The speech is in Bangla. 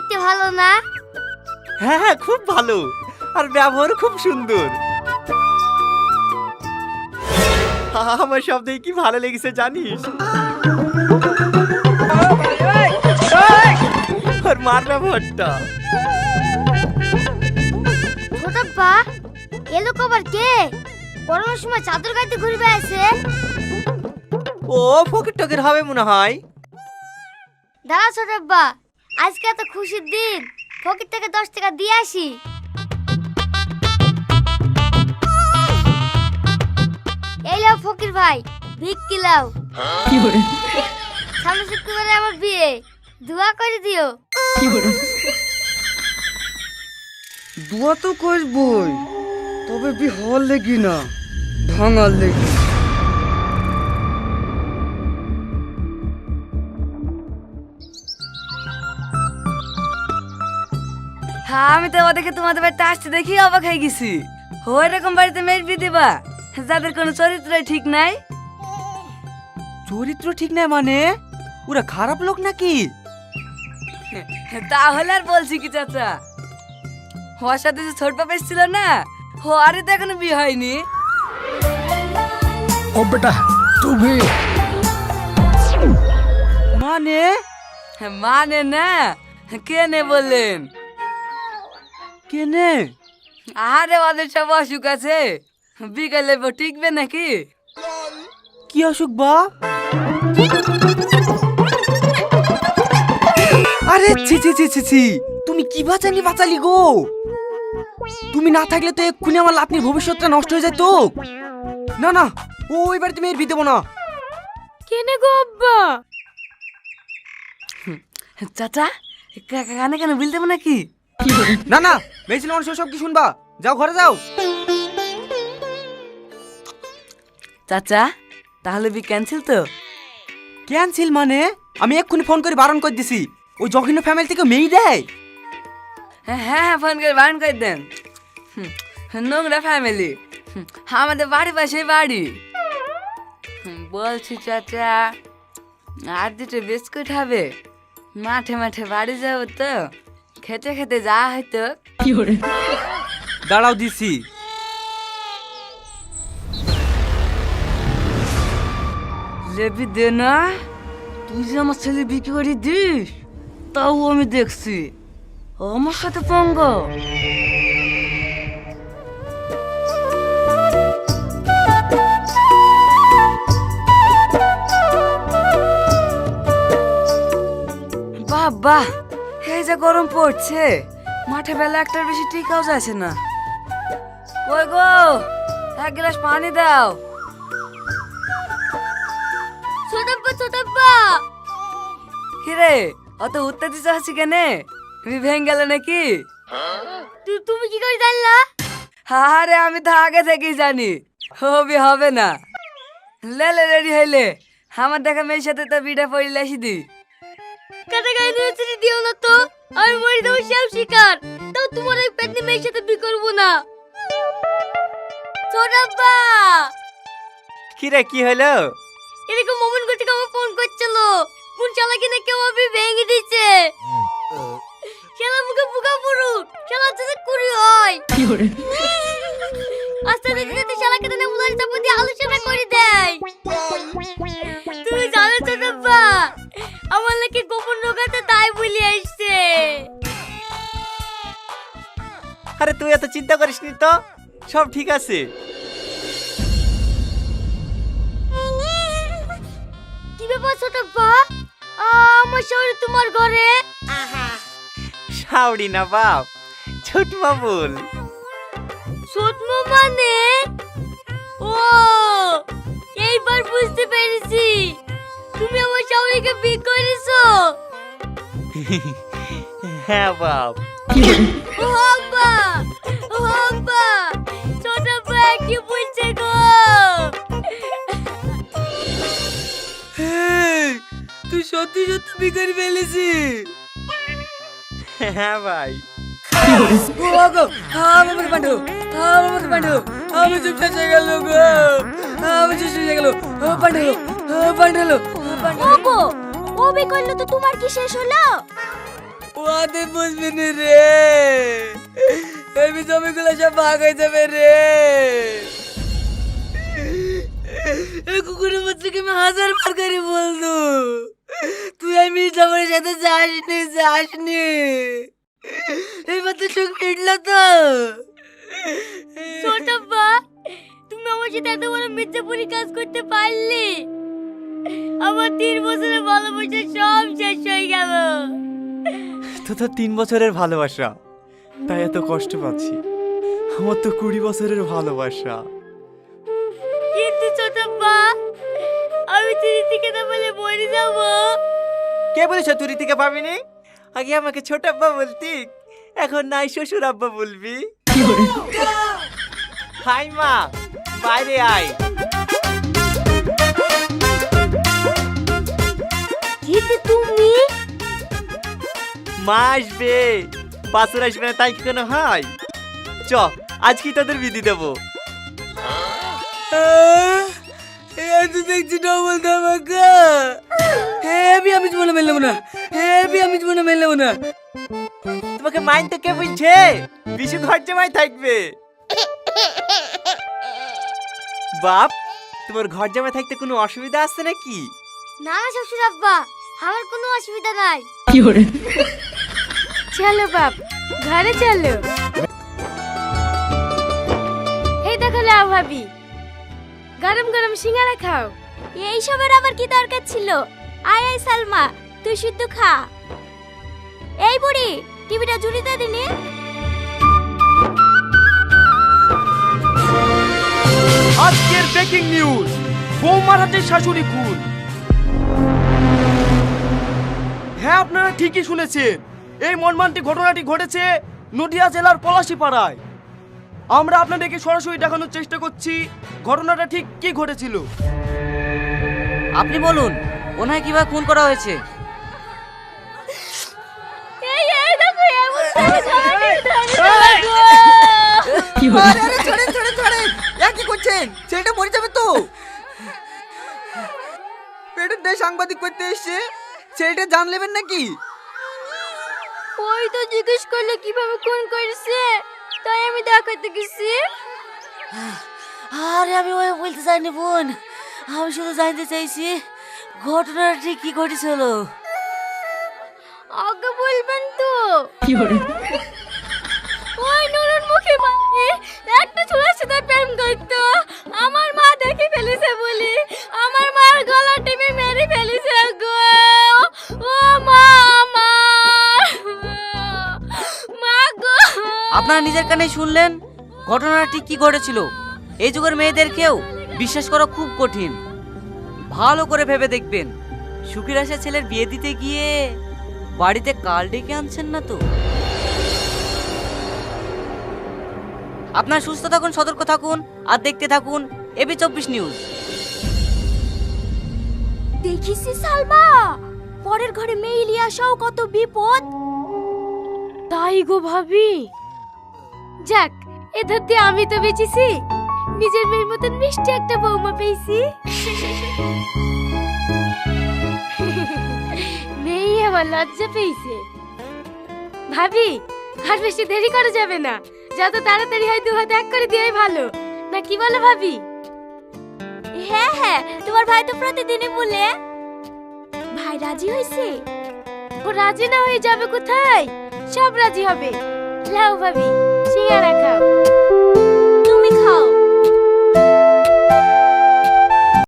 দেখতে ভালো না? হ্যাঁ হ্যাঁ খুব ভালো। আর ব্যবহার খুব সুন্দর। আমার সব দেখে কি ভালো লেগেছে জানিস? আর মার ব্যবহারটা। ছোটাপ্পা এলো কবার কে? গরমের সময় চাদর গাইতে ঘুরবে আছে। ও ফকির টকির হবে মনে হয়। দাঁড়া ছোটাপ্পা আজকে এত খুশির দিন। ফকির থেকে দশ টাকা দিয়ে আসি। এই লাও ফকির ভাই ভিক কিলাও সামনে শুক্রবারে আমার বিয়ে। দোয়া করে দিও। দোয়া তো করবই তবে বি হওয়ার লেগি না ভাঙার লেগি। আমি তো ওদেরকে তোমাদের বাড়িতে আসতে দেখি অবাক হয়ে গেছি। ও এরকম বাড়িতে মেয়ের বিয়ে দিবা? যাদের কোনো চরিত্র ঠিক নাই? চরিত্র ঠিক নাই মানে? ওরা খারাপ লোক নাকি? তাহলে আর বলছি কি চাচা? হওয়ার সাথে যে ছোট পাপা ছিল না হো আরে তো এখনও বিয়ে হয়নি। ও বেটা তুমি? মানে? মানে না কে নে বললেন? কেনে? আরে ওদের সব অসুখ আছে। বিকালে বউ টিকবে নাকি? কি অসুখ বা? আরে ছি ছি ছি ছি ছি। তুমি কি বাঁচালি বাঁচালি গো? তুমি না থাকলে তো এক্ষুনি আমার লাতনির ভবিষ্যৎটা নষ্ট হয়ে যেত। না না ওই বাড়িতে মেয়ের বিয়ে দেবো না। কেনে গো আব্বা? চাচা কানে কেন বিল দেবো নাকি? না না মেয়ে ছেলে মানুষ সব কি শুনবা? যাও ঘরে যাও। চাচা তাহলে বি ক্যান্সেল তো? ক্যান্সেল মানে? আমি এক্ষুনি ফোন করে বারণ করে দিছি। ওই জঘন্য ফ্যামিলি থেকে মেয়ে দেয়? হ্যাঁ হ্যাঁ ফোন করে বারণ করে দেন। হুম, নোংরা ফ্যামিলি আমাদের বাড়ি পাশেই বাড়ি। হুম, বলছি চাচা আর দুটো বিস্কুট হবে। মাঠে মাঠে বাড়ি যাব তো। খেতে খেতে যাওয়া হয়তো দাঁড়াও দিছি। লেবি দে না তুই যে আমার ছেলে বিক্রি করে দিস তাও আমি দেখছি। আমার সাথে পঙ্গ বাহ বাহ। যে গরম পড়ছে মাঠে বেলা একটার বেশি টিকাও যাচ্ছে না। কই গো? এক গ্লাস পানি দাও। ছোটাপ্পা ছোটাপ্পা কিরে অত উত্তর দিতে হচ্ছে কেনে? তুমি ভেঙে গেল নাকি? তু- তুমি কি করে জানলা? আরে আমি তো আগে থেকেই জানি। হবে হবে না। লেলে রেডি হইলে আমার দেখা মেয়ের সাথে তো বিটা পড়লে আসি দি কাটা গায়ে দিও না তো। আমি মরে দেবো সব শিকার। তাও তোমার এই পেটনি মেয়ের সাথে বি করব না। ছোটাপ্পা কিরে কি হলো? এরকম মোমন করতে আমার ফোন করছিল। ফোন চালাকি না কেউ আমি ভেঙে দিচ্ছে খেলা মুখে বুকা পুরুক খেলা যদি কুড়ি হয়। আস্তে আস্তে যদি শালাকে দেনে আরে তুই এত চিন্তা করিস নি তো? সব ঠিক আছে। কি ব্যাপার আমার তোমার ঘরে? সাউরি না বাপ ছোট বাবুল সৎমা মানে? ও এইবার বুঝতে পেরেছি। তুমি আমার শাওরিকে বিয়ে করেছ? হ্যাঁ বাপ। আব্বা ও আব্বা ছোট ভাই কি বলছে গো? তুই সত্যি সত্যি বিকারি ফেলেছি। হ্যাঁ ভাই। ও গো আমার মুখে পাঠো আমার মুখে পাঠো আমি চুপ শেষে গেল গো। আমি চুপ শেষে গেল পাঠালো পাঠালো। ওগো ও বি করলে তো তোমার কি শেষ হলো? ওদের বুঝবি নি রে? এই জমিগুলো সব ভাগ হয়ে যাবে রে। এই কুকুরের বাচ্চাকে আমি হাজার বার করে বলতো তুই এই মির্জাপুরের সাথে যাসনি যাসনি। এবার তো চোখ ফিরলো তো। ছোটব্বা তুমি আমার সাথে এত বড় মির্জাপুরি কাজ করতে পারলে? আমার তিন বছরের ভালোবাসা সব শেষ হয়ে গেল। তো তো তিন বছরের ভালোবাসা। তাই এত কষ্ট পাচ্ছি। আমার তো কুড়ি বছরের ভালোবাসা। কিন্তু ছোটব্বা আমি তিন না বলে মরে যাব। কে বলেছ তুই থেকে পাবিনি আগে আমাকে ছোট আব্বা বলতি এখন নাই শ্বশুর আব্বা বলবি। হাই মা বাইরে আয়। তুমি? মা আসবে বাসুর আসবে না তাই কি কোনো হয়? চ আজ কি তোদের বিধি দেবো। দেখছি ডবল ধামাকা। হেবি আমি জীবনে মেললাম না। হেবি আমি জীবনে মেললাম না। তোমাকে মাইন তো কে বুঝছে? বিশু ঘর জামাই থাকবে। বাপ তোমার ঘর জামাই থাকতে কোনো অসুবিধা আছে নাকি? না না শ্বশুর আব্বা আমার কোনো অসুবিধা নাই। চলো বাপ, ঘরে চলো। এই দেখো লাও ভাবি, গরম গরম সিঙ্গারা খাও। এই সবের আবার কি দরকার ছিল? আয় আয় সালমা, তুই শুদ্ধ খা। এই বুড়ি, টিভিটা জুড়িতে দিলি আজকের ব্রেকিং নিউজ বৌমার হাতে শাশুড়ি খুন। হ্যাঁ আপনারা ঠিকই শুনেছেন। এই মর্মান্তিক ঘটনাটি ঘটেছে নদিয়া জেলার পলাশীপাড়ায় আমরা আপনাদেরকে সরাসরি দেখানোর চেষ্টা করছি ঘটনাটা ঠিক কি ঘটেছিল আপনি বলুন ওনায় কীভাবে খুন করা হয়েছে কি করছেন ছেলেটা মরে যাবে তো পেটের দেয় সাংবাদিক করতে এসছে ছেলেটা জান নেবেন নাকি ওই তো জিজ্ঞেস করলে কীভাবে খুন করেছে। তাই আমি দেখাতে গেছি আরে আমি ওই বলতে চাইনি বোন। আমি শুধু জানতে চাইছি ঘটনাটা ঠিক কি ঘটেছিল? আগে বলবেন তো। ওই নুরুর মুখে মারি একটা ছোড়ার সাথে প্রেম করতো। আমার মা দেখে ফেলেছে বলি। আমার মার গলা টিপে মেরে ফেলেছে গো। ও মা! আপনারা নিজের কানে শুনলেন? ঘটনাটা ঠিক কি ঘটেছিল? এই যুগের মেয়েদেরকেও বিশ্বাস করা খুব কঠিন। ভালো করে ভেবে দেখবেন। সুখীর আশা ছেলের বিয়ে দিতে গিয়ে বাড়িতে কাল ডেকে আনছেন না তো? আপনার সুস্থ থাকুন, সতর্ক থাকুন, আর দেখতে থাকুন এবি চব্বিশ নিউজ। দেখিসি সালমা? পরের ঘরে মেয়ে আসাও কত বিপদ। তাই গো ভাবি। যাক এ ধরতে আমি তো বেঁচেছি। নিজের মেয়ের মতন মিষ্টি একটা বৌমা পেয়েছি। মেয়ে আমার লজ্জা পেয়েছে। ভাবি আর বেশি দেরি করা যাবে না। যত তাড়াতাড়ি হয় দু হাত এক করে দেওয়াই ভালো। না কি বলো ভাবি? হ্যাঁ হ্যাঁ তোমার ভাই তো প্রতিদিনই বলে। ভাই রাজি হয়েছে? ও রাজি না হয়ে যাবে কোথায়? সব রাজি হবে। লাও ভাবি। আর রাখা।